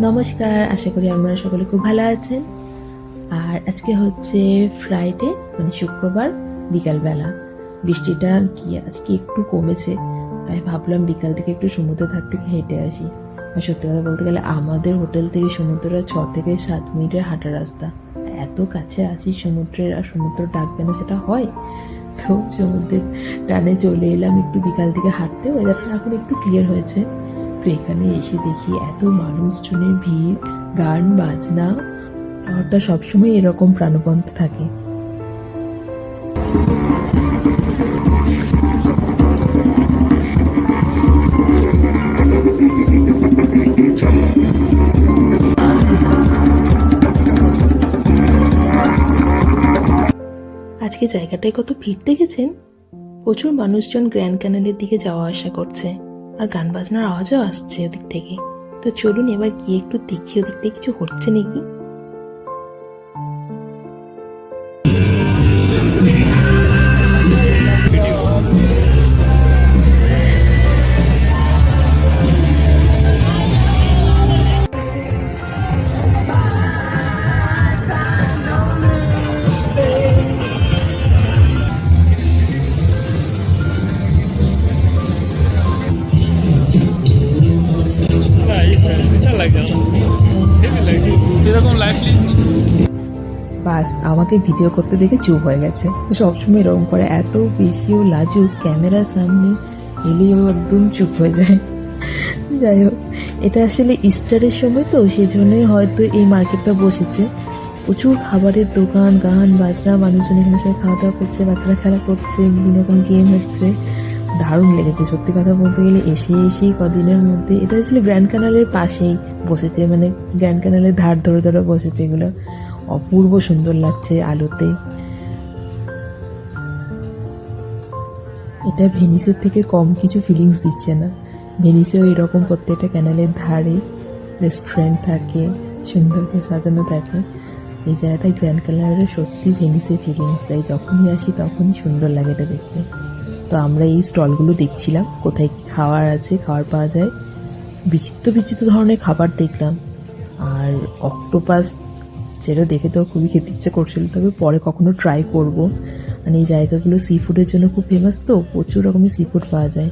নমস্কার, আশা করি আপনারা সকলে খুব ভালো আছেন। আর আজকে হচ্ছে ফ্রাইডে মানে শুক্রবার, বিকালবেলা। বৃষ্টিটা কি আজকে একটু কমেছে, তাই ভাবলাম বিকাল থেকে একটু সমুদ্র ধার থেকে হেঁটে আসি। আর সত্যি কথা বলতে গেলে আমাদের হোটেল থেকে সমুদ্রটা ছ থেকে সাত মিনিটের হাঁটা রাস্তা। এত কাছে আছি সমুদ্রের, আর সমুদ্র ডাকবে না সেটা হয়। তো সমুদ্রের টানে চলে এলাম একটু বিকাল থেকে হাঁটতে। ওয়েদারটা এখন একটু ক্লিয়ার হয়েছে। তো এখানে এসে দেখি এত মানুষজনের ভিড়, গান, বাজনা। শহরটা সবসময় এরকম প্রাণবন্ত থাকে। আজকে জায়গাটায় কত ভিড় দেখেছেন? প্রচুর মানুষজন গ্র্যান্ড ক্যানেলের দিকে যাওয়া আসা করছে। আর গান বাজনার আওয়াজও আসছে ওদিক থেকে। তো চলুন এবার গিয়ে একটু দেখি ওদিক থেকে কিছু হচ্ছে নাকি। বাস, আমাকে ভিডিও করতে দেখে চুপ হয়ে গেছে। সবসময় এরকম করে, এত বেশিও লাজুক ক্যামেরার সামনে এলেও একদম চুপ হয়ে যায়। যাই হোক, এটা আসলে ইস্টারের সময় তো সেই জন্যই হয়তো এই মার্কেটটা বসেছে। প্রচুর খাবারের দোকান, গান, বাজনা, মানুষজন এখানে সবাই খাওয়া দাওয়া করছে, বাচ্চারা খেলা করছে, বিভিন্ন রকম গেম হচ্ছে। দারুণ লেগেছে। সত্যি কথা বলতে গেলে এসে এসেই কদিনের মধ্যে, এটা ছিল গ্র্যান্ড ক্যানালের পাশেই বসেছে মানে গ্র্যান্ড ক্যানালের ধার ধরে ধরে বসেছে এগুলো। অপূর্ব সুন্দর লাগছে আলোতে। এটা ভেনিসের থেকে কম কিছু ফিলিংস দিচ্ছে না। ভেনিসেও এরকম প্রত্যেকটা ক্যানালের ধারে রেস্টুরেন্ট থাকে, সুন্দর করে সাজানো থাকে। এই জায়গাটায় গ্র্যান্ড ক্যানালের সত্যি ভেনিসের ফিলিংস দেয়। যখনই আসি তখনই সুন্দর লাগে এটা দেখতে। তো আমরা এই স্টলগুলো দেখছিলাম, কোথায় কী খাওয়ার আছে খাবার পাওয়া যায়। বিচিত্র বিচিত্র ধরনের খাবার দেখলাম। আর অক্টোপাস যেটা দেখে তো খুবই খেতে ইচ্ছে করছিল, তবে পরে কখনো ট্রাই করব। মানে এই জায়গাগুলো সি ফুডের জন্য খুব ফেমাস তো, প্রচুর রকমের সি ফুড পাওয়া যায়।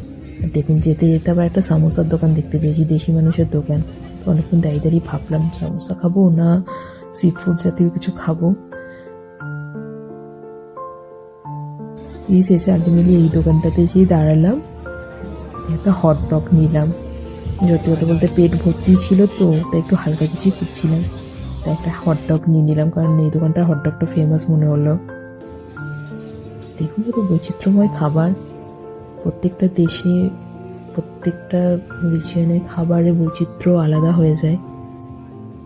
দেখুন, যেতে যেতে আবার একটা সামোসার দোকান দেখতে পেয়েছি, দেশি মানুষের দোকান। তো অনেকক্ষণ দাঁড়িয়ে দাঁড়িয়ে ভাবলাম, সামোসা খাব না সি ফুড জাতীয় কিছু খাব। এই শেষে আলটিমেটলি এই দোকানটাতে এসেই দাঁড়ালাম। একটা হট ডগ নিলাম। সত্যি কথা বলতে পেট ভর্তি ছিল তো, তাই একটু হালকা কিছুই খুঁজছিলাম। তাই একটা হট ডগ নিয়ে নিলাম, কারণ এই দোকানটার হট ডগটা ফেমাস মনে হলো। দেখুন কত বৈচিত্র্যময় খাবার। প্রত্যেকটা দেশে, প্রত্যেকটা রিজিয়নে খাবারের বৈচিত্র্য আলাদা হয়ে যায়।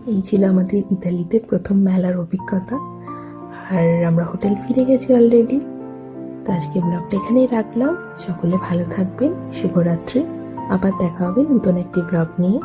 এই ছিল আমাদের ইতালিতে প্রথম মেলার অভিজ্ঞতা। আর আমরা হোটেল ফিরে গেছি অলরেডি তো আজকে ব্লগটা এখানেই রাখলাম। সকলে ভালো থাকবেন। শুভরাত্রি। আবার দেখা হবে নতুন একটি ব্লগ নিয়ে।